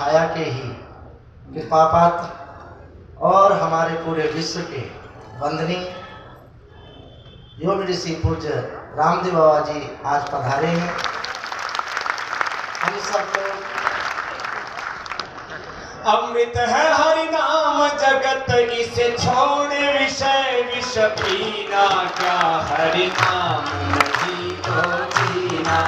छाया के ही कृपा पात्र और हमारे पूरे विश्व के वंदनीय योग ऋषि पूज्य रामदेव बाबा जी आज पधारे हैं। हम सब अमृत है हरि नाम, जगत इसे छोड़, विषय विष पीना क्या? हरि नाम नहीं तो जीना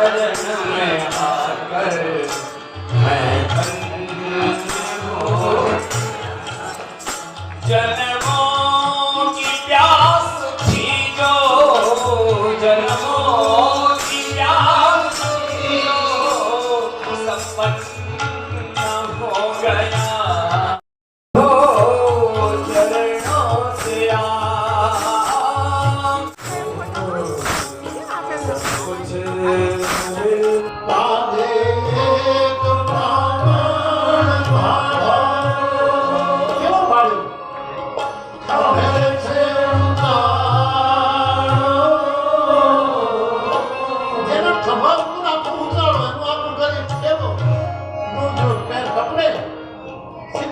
तेरी शरण में आकर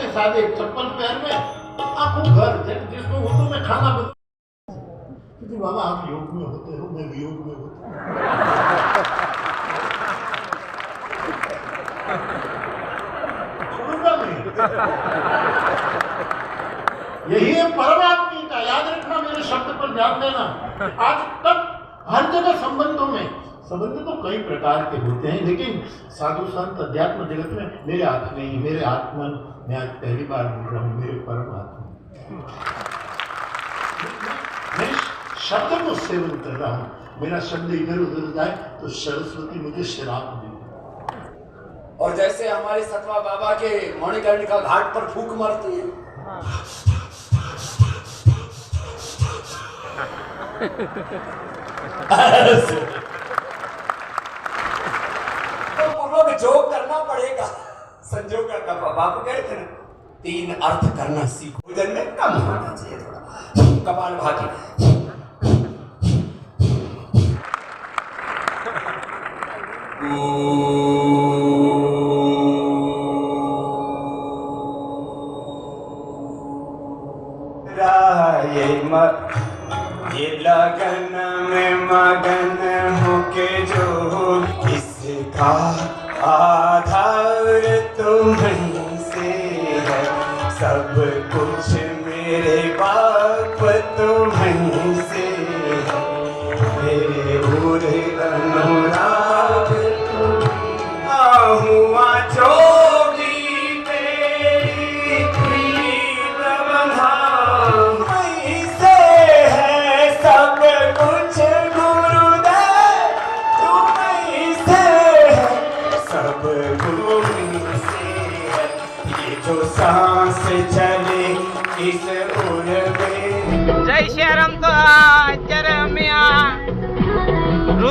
सीधे साधे चप्पल पैर में आखू घर जिसको उर्दू में खाना बन क्योंकि बाबा, आप योग में होते हो, मैं वियोग में होता हूँ। यही है परमात्मी का। याद रखना मेरे शब्द पर ध्यान देना। आज तक हर जगह संबंधों में संबंध तो कई प्रकार के होते हैं लेकिन साधु संत अध्यात्म जगत में मेरे हाथ में ही मेरे आत्मन मैं आज पहली बार बोल रहा हूँ मेरे परमात्मा मैं। शब्द को सेवन कर रहा हूँ मेरा शब्द इधर उधर जाए तो सरस्वती मुझे शराब दे। और जैसे हमारे सतवा बाबा के मणिकर्णिका घाट पर फूक मारती है। जो करना पड़ेगा। संजो का बाप कहे थे ना, तीन अर्थ करना सीखो। भोजन में कम होना चाहिए थोड़ा। कपाल भाती ये मत। ये लगन में मगन होके जो इसका आधार तुम्हीं से है सब कुछ मेरे बाप तुम्हीं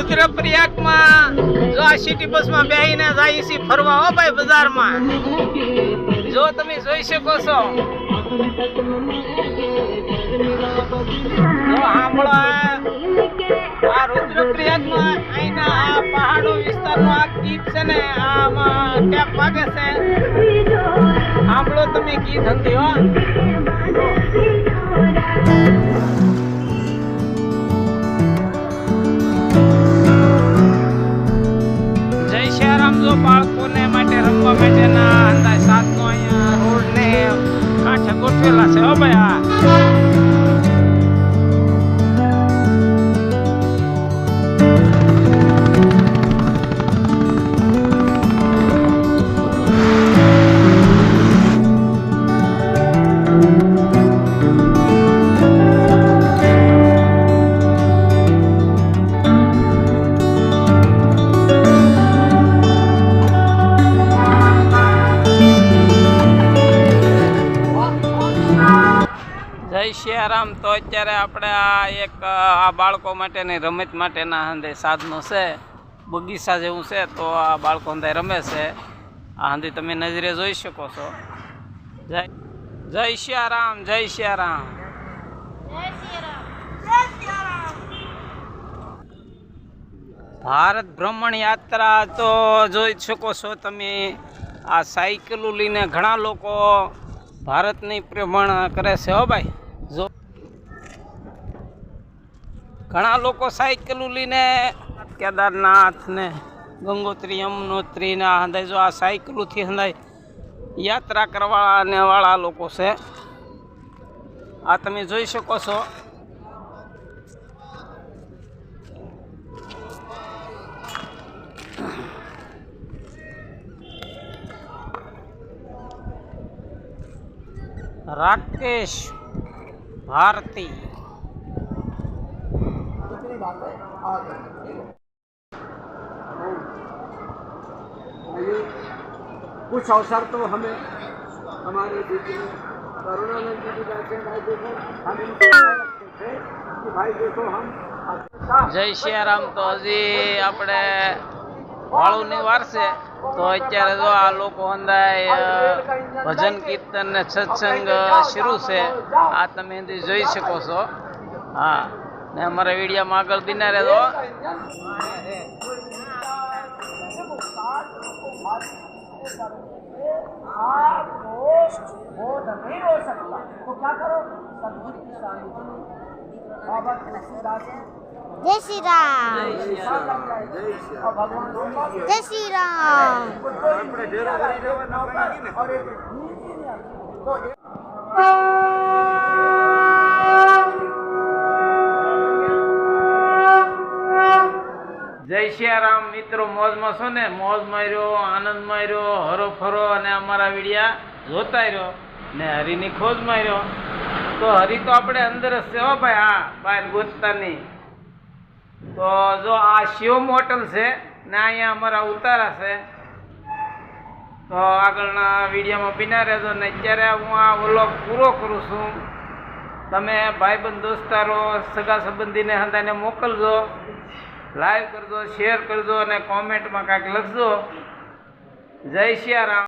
રુદ્રપ્રયાગમાં જો આ સિટી બસમાં બેહીને જાય છે ફરવા હો ભાઈ બજારમાં. જો તમે જોઈ શકો છો. સાંભળો આ. રુદ્રપ્રયાગમાં અહીંના આ પહાડો વિસ્તારનો આ ગીત છે ને, આમાં ટેપ વાગે છે. સાંભળો તમે ગીત હતી હો. paso a paso. જય સિયારામ તો અત્યારે આપણે આ એક આ બાળકો માટેની રમત માટેના હંધે સાધનો છે. બગીચા જેવું છે તો આ બાળકો હંધે રમે છે. આ હંધી તમે નજરે જોઈ શકો છો. જય જય સિયારામ જય સિયારામ ભારત ભ્રમણ યાત્રા તો જોઈ શકો છો તમે. આ સાયકલો લઈને ઘણા લોકો ભારતની ભ્રમણ કરે છે હો ભાઈ જો ઘણા લોકો સાયકલો લઈને કેદારનાથ ને ગંગોત્રી યમનોત્રી ને હંધાય. જો આ સાયકલોથી હંધાય, યાત્રા કરવા ને વાળા લોકો છે. આ તમે જોઈ શકો છો. રાકેશ ભારતી. कुछ अवसर तो हमें हमारे बीच में करुणानंद जी भी बैठे भाई देखो हम इनको रखते थे कि भाई देखो हम જય સિયારામ તો હજી આપણે વાળુની વાર છે તો અત્યારે જો આ લોકો અંદાય અ, ભજન કીર્તન ને સત્સંગ શરૂ છે આ તમે અહીંથી જોઈ શકો છો હા ને અમારા વિડીયોમાં આગળ બિના રહેજો જય શ્રી રામ જય શ્રી રામ જય સિયારામ મિત્રો, મોજમાં છો ને? મોજ માર્યો, આનંદ માર્યો હરો ફરો અને અમારા વિડિયા જોતા રહ્યો ને હરિની ખોજ માર્યો. તો હરિ તો આપણે અંદર જ છે હો ભાઈ, હા બહાર ગોતતા તો જો આ શિવ હોટલ છે ને અહીંયા અમારા ઉતારા છે. તો આગળના વિડીયોમાં પીના રહેજો ને અત્યારે હું આ વ્લોગ પૂરો કરું છું. તમે ભાઈબંધ, દોસ્તારો, સગા સંબંધીને હંધાને મોકલજો. લાઈવ કરજો શેર કરજો અને કોમેન્ટમાં કાંઈક લખજો. જય સિયારામ